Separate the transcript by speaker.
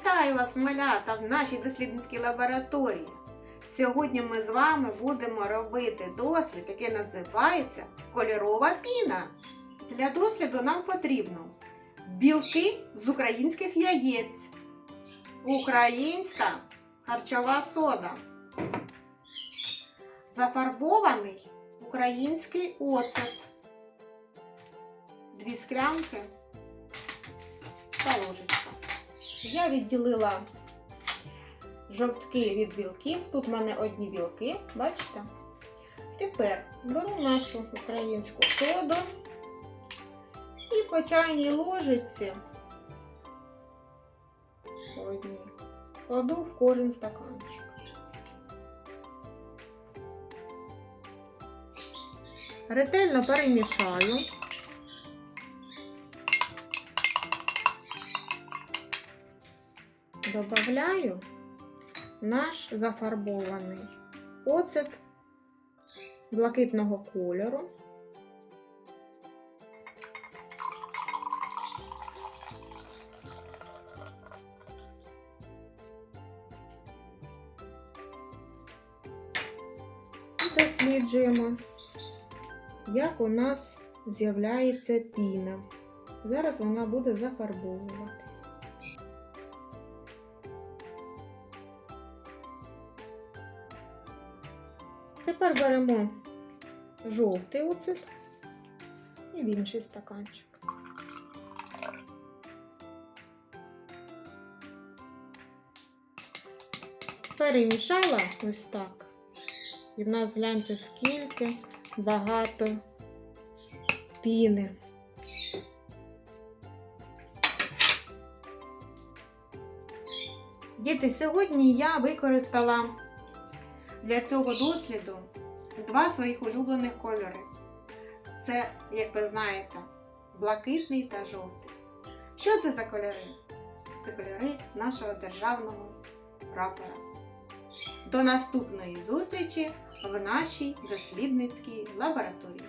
Speaker 1: Вітаю вас, малята, в нашій дослідницькій лабораторії. Сьогодні ми з вами будемо робити дослід, який називається кольорова піна. Для досліду нам потрібно білки з українських яєць, українська харчова сода, зафарбований український оцет, дві склянки та ложечка. Я відділила жовтки від білків. Тут в мене одні білки, бачите? Тепер беру нашу українську соду і по чайній ложиці одній кладу в кожен стаканчик. Ретельно перемішаю. Добавляю наш зафарбований оцет блакитного кольору. Досліджуємо, як у нас з'являється піна. Зараз вона буде зафарбовуватись. Тепер беремо жовтий оцет і в інший стаканчик. Перемішала ось так. І в нас гляньте, скільки багато піни. Діти, сьогодні я використала для цього досліду два своїх улюблених кольори. Це, як ви знаєте, блакитний та жовтий. Що це за кольори? Це кольори нашого державного прапора. До наступної зустрічі в нашій дослідницькій лабораторії.